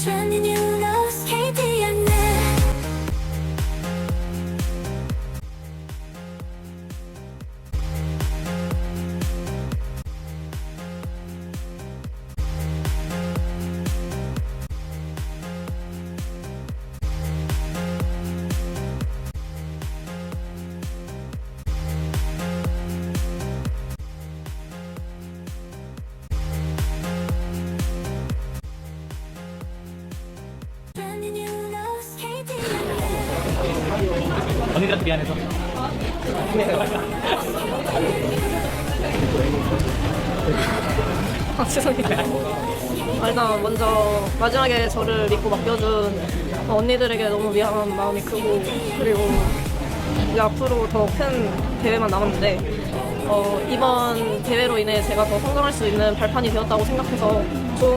turning you 언니들한테 미안해서. 아, 죄송해요. 아, 일단 먼저 마지막에 저를 믿고 맡겨준 언니들에게 너무 미안한 마음이 크고 그리고 이제 앞으로 더 큰 대회만 남았는데 어, 이번 대회로 인해 제가 더 성장할 수 있는 발판이 되었다고 생각해서